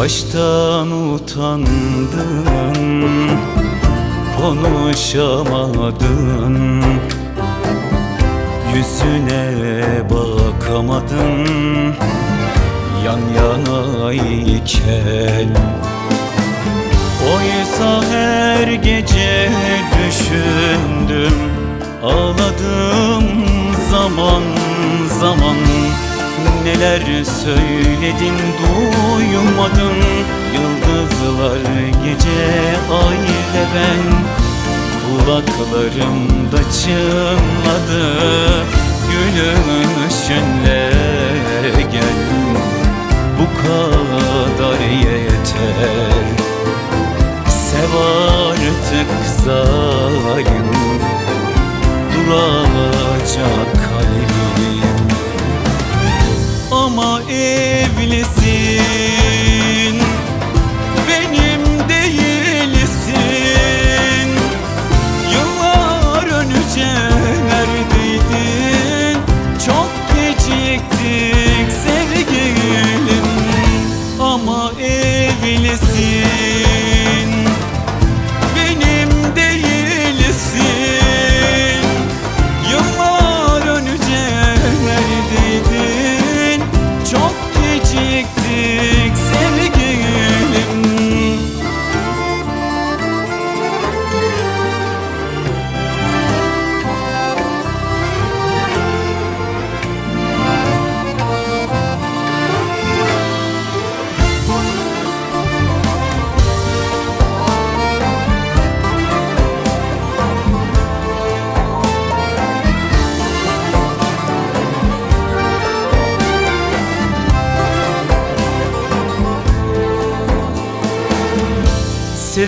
Aşktan utandın Konuşamadın Yüzüne bakamadın. Yan yanayken Oysa her gece düşündüm. Ağladım zaman zaman Neler söyledin duymadın. Yıldızlar gece ay ve ben. Kulaklarımda çınladı. Gülüşünle gel Bu kadar yeter. Sev artık zalim Duracak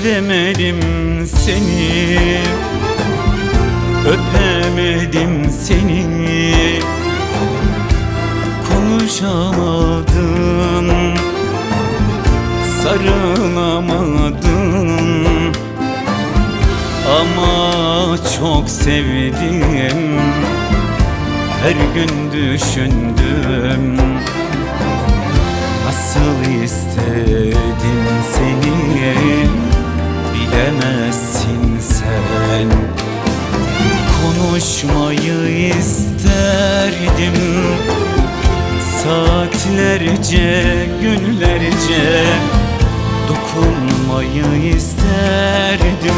Sevemedim seni Öpemedim seni. Konuşamadım Sarılamadım Ama çok sevdim Her gün düşündüm. Nasıl istedim seni Saatlerce, günlerce Dokunmayı isterdim.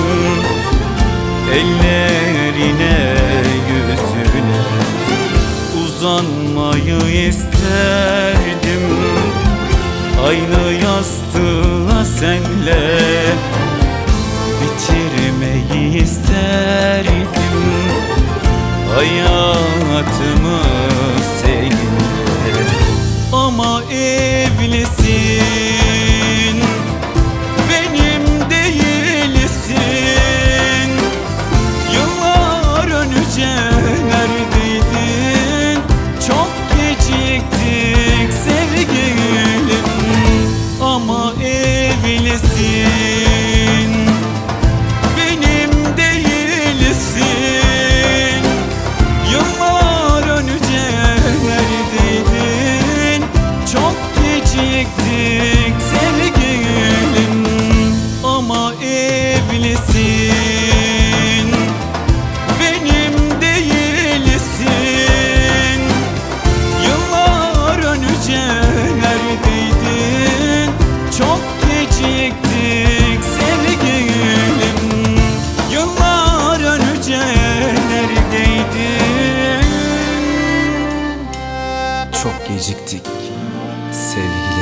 Ellerine, yüzüne Uzanmayı isterdim. Aynı yastığa senle Bitirmeyi isterdim. Hayatımı Ama evlisin sevgili